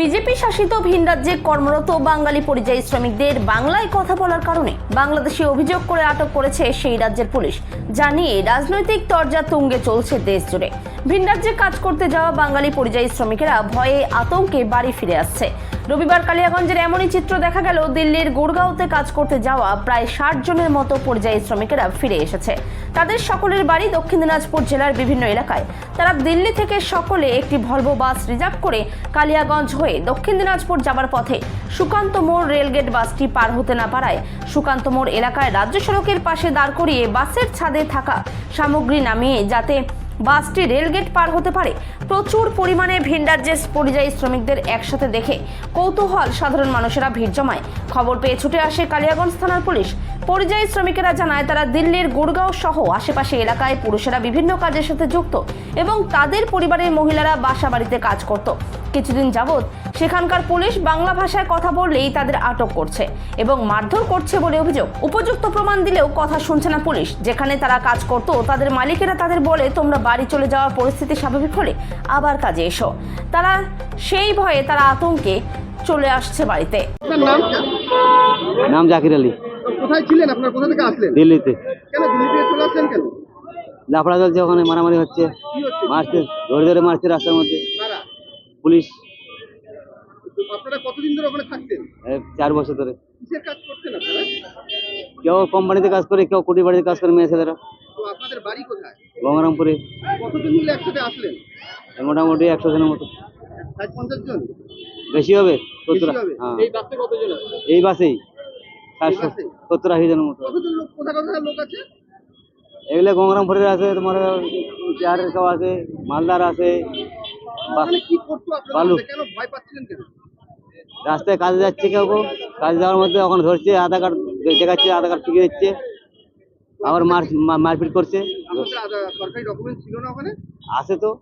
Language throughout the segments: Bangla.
বিজেপি শাসিত ভিন রাজ্যে কর্মরত বাঙালি পরিযায়ী শ্রমিকদের বাংলায় কথা বলার কারণে বাংলাদেশে অভিযোগ করে আটক করেছে সেই রাজ্যের পুলিশ জানিয়ে রাজনৈতিক তরজা তুঙ্গে চলছে দেশ জুড়ে। ভিন রাজ্যে কাজ করতে যাওয়া বাঙালি পরিযায়ী শ্রমিকেরা ভয়ে আতঙ্কে বাড়ি ফিরে আসছে। রবিবার কালিয়াগঞ্জের এমনই চিত্র দেখা গেল, দিল্লির গুড়গাঁওতে কাজ করতে যাওয়া প্রায় ষাট জনের মতো পর্যায়ী শ্রমিকেরা ফিরে এসেছে। তাদের সকলের বাড়ি দক্ষিণ দিনাজপুর জেলার বিভিন্ন এলাকায়। তারা দিল্লি থেকে সকলে একটি ভলভো বাস রিজার্ভ করে কালিয়াগঞ্জ হয়ে দক্ষিণ দিনাজপুর যাবার পথে সুকান্ত মোড় রেলগেট বাসটি পার হতে না পারায় সুকান্ত মোড় এলাকায় রাজ্য সড়কের পাশে দাঁড় করিয়ে বাসের ছাদে থাকা সামগ্রী নামিয়ে যাতে বাসটি রেলগেট পার হতে পারে। প্রচুর পরিমাণে ভিন্ডারজেস পরিযায়ী শ্রমিকদের একসাথে দেখে কৌতূহল সাধারণ মানুষেরা ভিড় জমায়। খবর পেয়ে ছুটে আসে কালিয়াগঞ্জ থানার পুলিশ। পরিযায়ী শ্রমিকেরা জানায়, তারা দিল্লির গুড়গাঁও সহ আশেপাশে এলাকায় পুরুষেরা বিভিন্ন কাজের সাথে যুক্ত এবং তাদের পরিবারের মহিলারা বাসা বাড়িতে কাজ করত। কিছুদিন যাবৎ সেখানকার পুলিশ বাংলা ভাষায় কথা বললেই তাদের আটক করছে এবং মারধর করছে বলে অভিযোগ। উপযুক্ত প্রমাণ দিলেও কথা শুনছে না পুলিশ। যেখানে তারা কাজ করত তাদের মালিকেরা তাদের বলে তোমরা বাড়ি চলে যাওয়ার পরিস্থিতি স্বাভাবিক হলে আবার কাজে এসো। তারা সেই ভয়ে তারা আতঙ্কে চলে আসছে বাড়িতে। আপনার নাম? নাম জাকির আলী। কোথায় ছিলেন আপনার? কোথা থেকে আসলেন? দিল্লিতে। কেন দিল্লি থেকে চলে আসলেন কেন? লাফড়া চলছে ওখানে মারামারি হচ্ছে? মারছে ধরে ধরে মারছে রাস্তার মধ্যে। পুলিশ। আপনারা কতদিন ধরে ওখানে থাকতেন? চার বছর ধরে। কিসের কাজ করতেন আপনারা? কেউ কোম্পানিতে কাজ করে কেউ কুটি বাড়িতে কাজ করে মেয়ে ছেলেরা। তো আপনাদের বাড়ি কোথায়? গঙ্গারামপুরে। কতদিন মিলে একসাথে আসলেন? মোটামুটি একশো জনের মতো। ষাট পঞ্চাশ জন? বেশি হবে সত্তর। হ্যাঁ। এই বাসে কতজন এই বাসেই। বাসেই? সত্তর আশি জনের মতো। কতজন লোক কোথা কোথায় লোক আছে? এগুলো গঙ্গারামপুরের আছে তোমার বিহারের কেউ আছে মালদার আছে বালু। কেন ভয় পাচ্ছিলেন কেন? রাস্তায় কাজে যাচ্ছে কেউ কেউ কাজে যাওয়ার মধ্যে ওখানে ধরছে আধার কার্ড দেখাচ্ছে আধার কার্ড টিকে দিচ্ছে। আবার মার মারপিট করছে। আপনাদের আদা- সরকারি ডকুমেন্ট ছিল না ওখানে? আছে তো।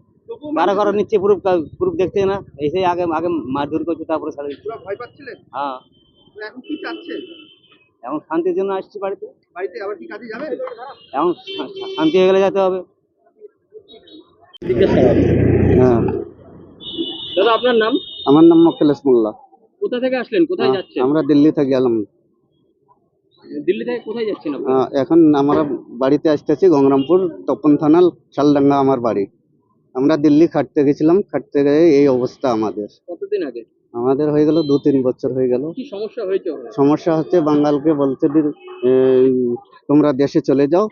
কারও কারও নিচ্ছে প্রুফ প্রুফ দেখছে না। এসে আগে আগে মারধর করছে তারপরে ছাড়ে দিচ্ছে। পুরো ভয় পাচ্ছিলেন? হ্যাঁ। এখন কি চাচ্ছেন? এখন শান্তির জন্য আসছি বাড়িতে। বাড়িতে আবার কি কাজে যাবেন? এখন শা- শা- শান্তি হয়ে গেলে যেতে হবে। হ্যাঁ। দাদা আপনার নাম? আমার নাম মকলেশ মোল্লা। কোথা থেকে আসলেন? কোথায় যাচ্ছেন? আমরা দিল্লি থেকে গেলাম দিল্লি থেকে কোথায় যাচ্ছেন আপনি? এখন আমরা বাড়িতে আসতেছি গঙ্গরামপুর তপন থানা শালডাঙ্গা আমার বাড়ি। আমরা দিল্লি খাটতে গেছিলাম খাটতে গিয়ে এই অবস্থা আমাদের। কতদিন আগে? আমাদের হয়ে গেল দু তিন বছর হয়ে গেল। কি সমস্যা হয়েছে সমস্যা হচ্ছে বাঙালকে এই, তোমরা দেশে চলে যাও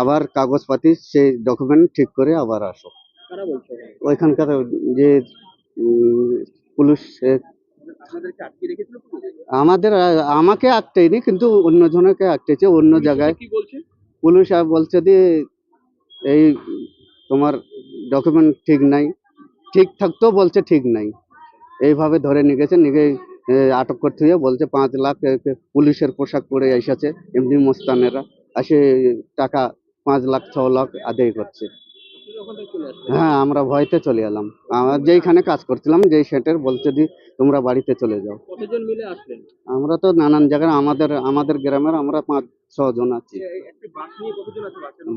আবার কাগজপাতি সেই ডকুমেন্ট ঠিক করে আবার আসো? ওইখানকার যে পুলিশ? আমাদের আমাকে আটটেনি কিন্তু অন্য জনকে আটটেছে অন্য জায়গায় পুলিশ আর বলছে যে এই তোমার ডকুমেন্ট ঠিক নাই। ঠিক থাকতেও বলছে ঠিক নাই। এইভাবে ধরে নিয়ে গেছে নিয়ে এ, আটক করতে হয়ে বলছে পাঁচ লাখ পুলিশের পোশাক পরে এসেছে এমনি মোস্তানেরা। আসে টাকা পাঁচ লাখ ছ লাখ আদায় করছে। হ্যাঁ আমরা ভয়তে চলে এলাম। আমার যেইখানে কাজ করছিলাম যেই সেটের বলছে দি তোমরা বাড়িতে চলে যাও। কতজন মিলে আসলেন? আমরা তো নানান জায়গায় আমাদের আমাদের গ্রামের আমরা পাঁচ ছ জন আছি।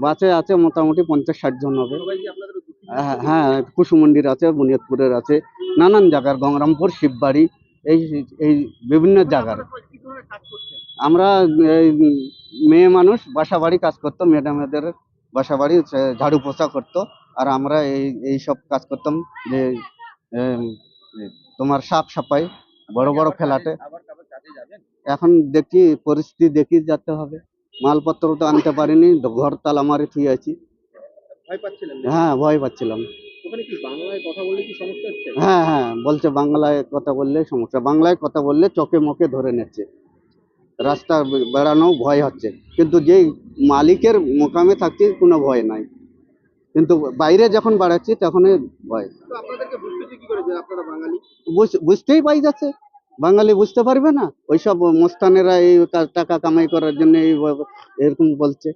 বাস আছে মোটামুটি পঞ্চাশ ষাট জন হবে। দুঃখিত? হ্যাঁ, হ্যাঁ কুসুমন্দির আছে বুনিয়াদপুরের আছে নানান জায়গার গঙ্গরামপুর শিববাড়ি এই এই বিভিন্ন জায়গার। আমরা এই মেয়ে মানুষ বাসা বাড়ি কাজ করতো ম্যাডামেদের বাসা বাড়ি সে ঝাড়ু পোছা করতো। আর আমরা এই এই সব কাজ করতাম যে তোমার সাফ সাফাই বড় বড় যাবেন এখন দেখি পরিস্থিতি দেখি যেতে হবে। মালপত্র তো আনতে পারিনি ঘর তালা মারি থুয়ে আছি। হ্যাঁ ভয় পাচ্ছিলাম। ওখানে কি বাংলায় কথা বললে কি সমস্যা হচ্ছে? হ্যাঁ হ্যাঁ বলছে বাংলায় কথা বললে সমস্যা। বাংলায় কথা বললে চোখে মুখে ধরে নিচ্ছে। রাস্তা বেড়ানো ভয় হচ্ছে। কিন্তু যেই মালিকের মোকামে থাকছে কোনো ভয় নাই। কিন্তু বাইরে যখন বাড়াচ্ছি তখনই ভয়। বুঝতেই পাই যাচ্ছে। বাঙালি বুঝতে পারবে না? ওইসব মোস্তানেরা এই টাকা কামাই করার জন্য এই এরকম বলছে।